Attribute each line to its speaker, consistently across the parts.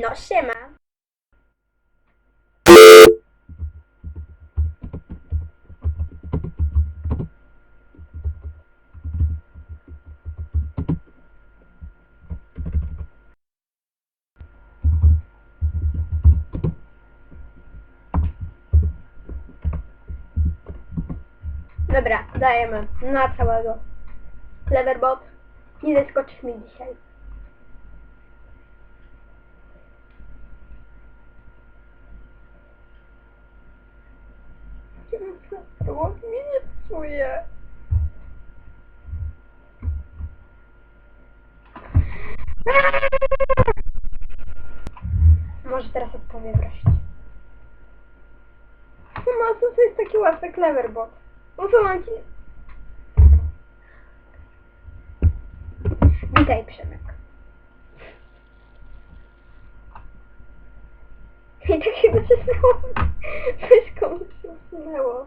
Speaker 1: No siema. Dobra, dajemy na całego. Cleverbot, nie zaskoczysz mi dzisiaj. To mi nie psuje. Może teraz odpowie wreszcie. No co to jest taki łatwy cleverbot? No co mam ci... Witaj Przemek. I tak się wycisnęło. Myszką się wsunęło.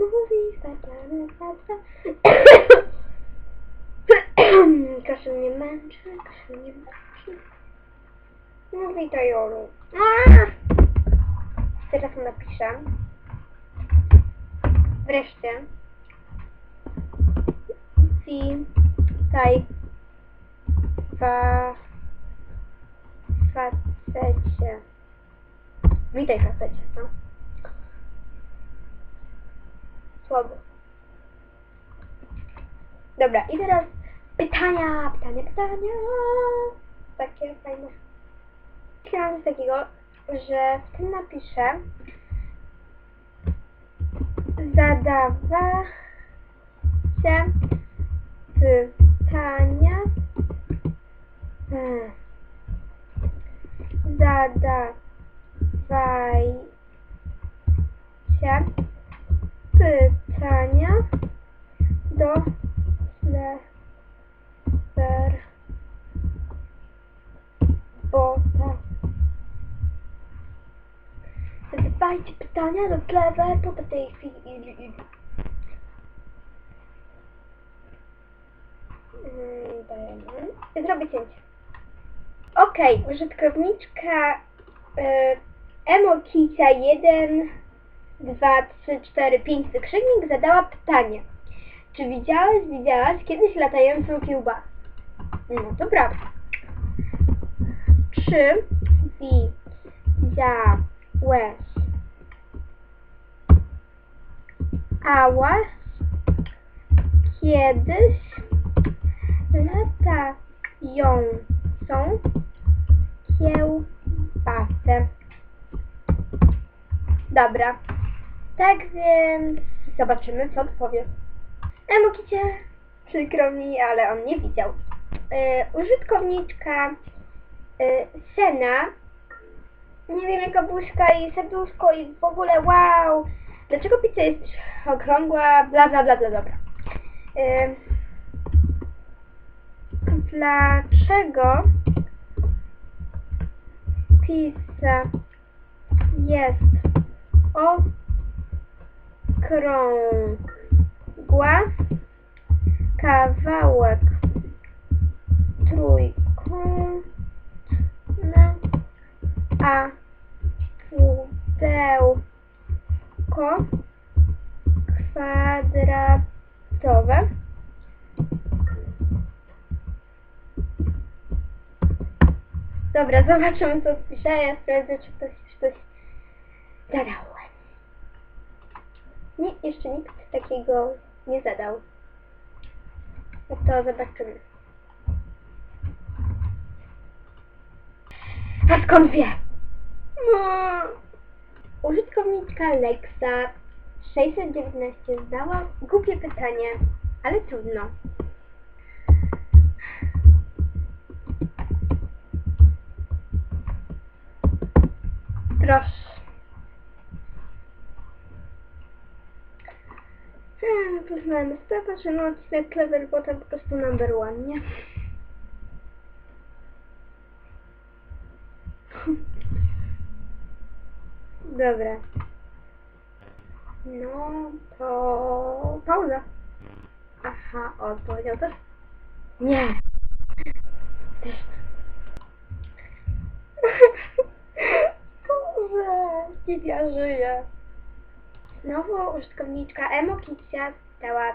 Speaker 1: Mówi startany Kaszel mnie męczy, kaszel mnie męczy. No witaj Olu. Teraz napiszę. Wreszcie. Witaj fa... facecie. Witaj facecie, no. Dobra, i teraz pytania, pytania, pytania. Takie fajne. Chciałam coś takiego, że w tym napiszę zadawa się pytania hmm. zadawaj się pytania do Clever Bota. Zadawajcie pytania do Clever Bota tej chwili. Mm, Dajemy. Zrobię cięcie. Okej, użytkowniczka y, Emokicia 1, 2, 3, 4, 5 wykrzyknik zadała pytanie. Czy widziałeś, widziałaś kiedyś latającą kiełbasę? No to prawda. Czy widziałeś ałaś kiedyś latającą kiełbasę? Dobra. Tak więc zobaczymy, co odpowie. Emokicie, przykro mi, ale on nie widział. Yy, użytkowniczka yy, Sena, nie wiem jaka buźka i serduszko i w ogóle wow, dlaczego pizza jest okrągła, bla bla bla bla, dobra. Yy, dlaczego pizza jest okrągła, kawałek trójkątny, a pudełko kwadratowe. Dobra, zobaczymy co pisze. Ja sprawdzę, czy ktoś coś zadał. Nie, jeszcze nikt takiego nie zadał. No to zobaczymy. A skąd wie? No. Użytkowniczka Lexa 619 zadała głupie pytanie, ale trudno. Proszę. Hmm, poznajmy sprawę, że no odcinek Clever Bota po prostu number one, nie? Dobra. No to pauza. Aha, odpowiedział też? Nie. Też. Kiedy ja żyję. Znowu użytkowniczka Emokicia pytała,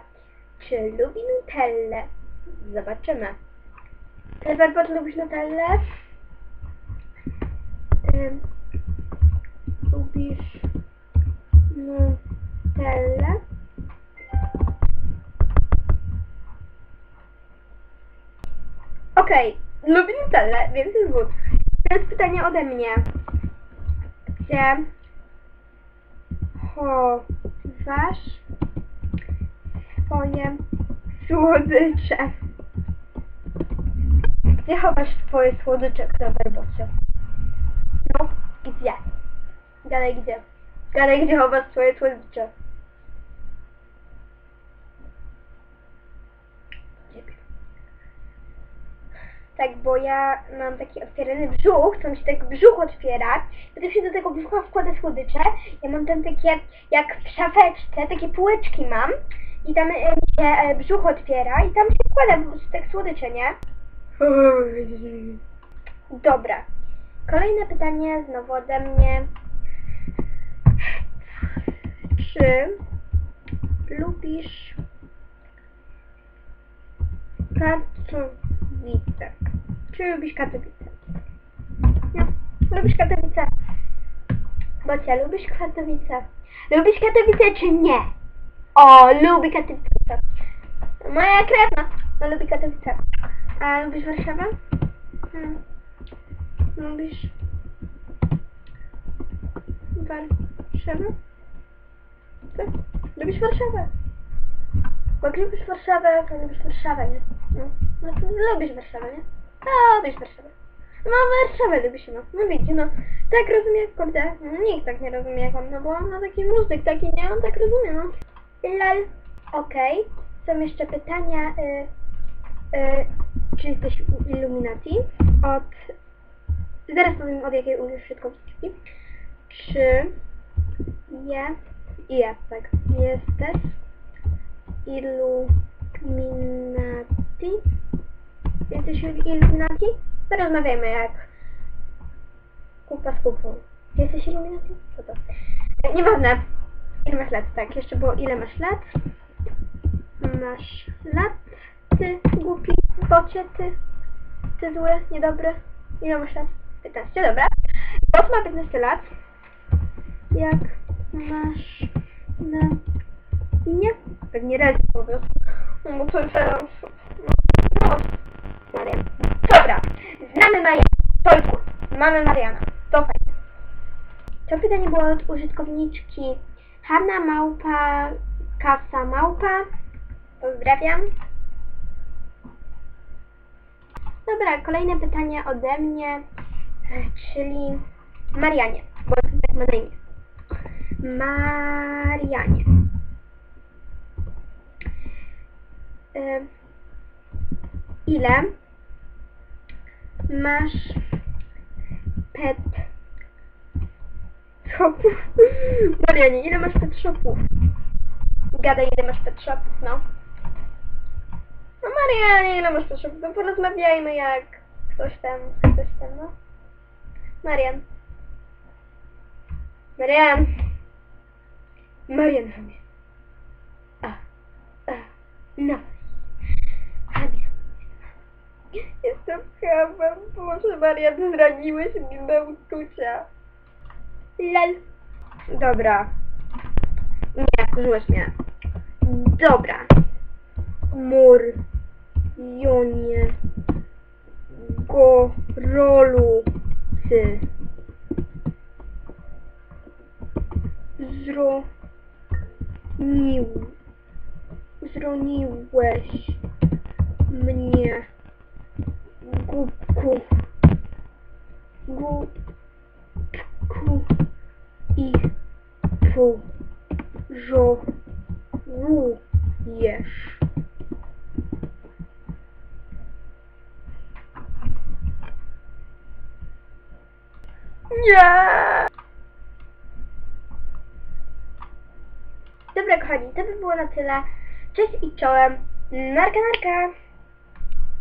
Speaker 1: czy lubi Nutellę. Zobaczymy. Everbot, lubisz Nutellę? Ym, lubisz Nutellę? Okej, lubi Nutellę, więc jest good. Teraz pytanie ode mnie. Gdzie chowasz swoje słodycze? Gdzie chowasz swoje słodycze, Kraberbocie? No, gdzie? Gadaj gdzie? Gadaj gdzie chowasz swoje słodycze? Tak, bo ja mam taki otwierany brzuch, co mi się tak brzuch otwiera, potem się do tego brzucha wkłada słodycze. Ja mam tam takie, jak w szafeczce, takie półeczki mam i tam e, mi się e, brzuch otwiera i tam się wkłada tak słodycze, nie? Dobra. Kolejne pytanie znowu ode mnie. Czy lubisz Katowice? Czy lubisz Katowice? Nie. Lubisz Katowice? Bocia, lubisz Katowice? Lubisz Katowice czy nie? O, lubi Katowice. Moja krewna, no lubi Katowice. A lubisz Warszawę? Hmm. Lubisz Warszawę? Co? Lubisz Warszawę? Bo lubisz Warszawę, to lubisz Warszawę, nie? No, no to lubisz Warszawę, nie? No, lubisz Warszawę. No, Warszawę lubisz, no. No widzicie, no. Tak rozumie, kurde. No, nikt tak nie rozumie jak on, no bo on ma taki muzyk, taki nie, on tak rozumie, no. Lol. Okej. Są jeszcze pytania, y, y, czy jesteś u Illuminati? Od... Zaraz powiem od jakiej użytkowniczki. Czy je... Je, tak. Jesteś Illuminati? Jesteś Illuminati? Porozmawiajmy jak kupa z kupą. Jesteś Illuminati? Co to? E, Nieważne. Ile masz lat? Tak, jeszcze było ile masz lat? Masz lat? Ty głupi, bocie, ty, ty zły, niedobry. Ile masz lat? 15, dobra. Bot ma 15 lat. Jak masz na imię? Pewnie Rezi po prostu. No to teraz... No, Marian. Dobra, znamy Mariana. To jest. Mamy Mariana. To fajnie. To pytanie było od użytkowniczki Hanna Małpa, Kasa Małpa. Pozdrawiam. Dobra, kolejne pytanie ode mnie, e, czyli Marianie, bo tak ma na imię. Marianie. E, Ile masz pet shopów? Marianie, ile masz pet shopów? Gadaj, ile masz pet shopów, no. No Marianie, ile masz pet shopów? No porozmawiajmy jak ktoś tam, ktoś tam, no. Marian. Marian. Marian. A, a, no. Jestem chamem. Boże Marian, zraniłeś mi me uczucia. Lel. Dobra. Nie, wkurzyłeś mnie. Dobra. Mur. Jonie. Gorolu. Ty. Zro. Nił. Zroniłeś mnie. Głupku. Głupku. I pożałujesz. Nie! Dobra kochani, to by było na tyle. Cześć i czołem. Narka, narka!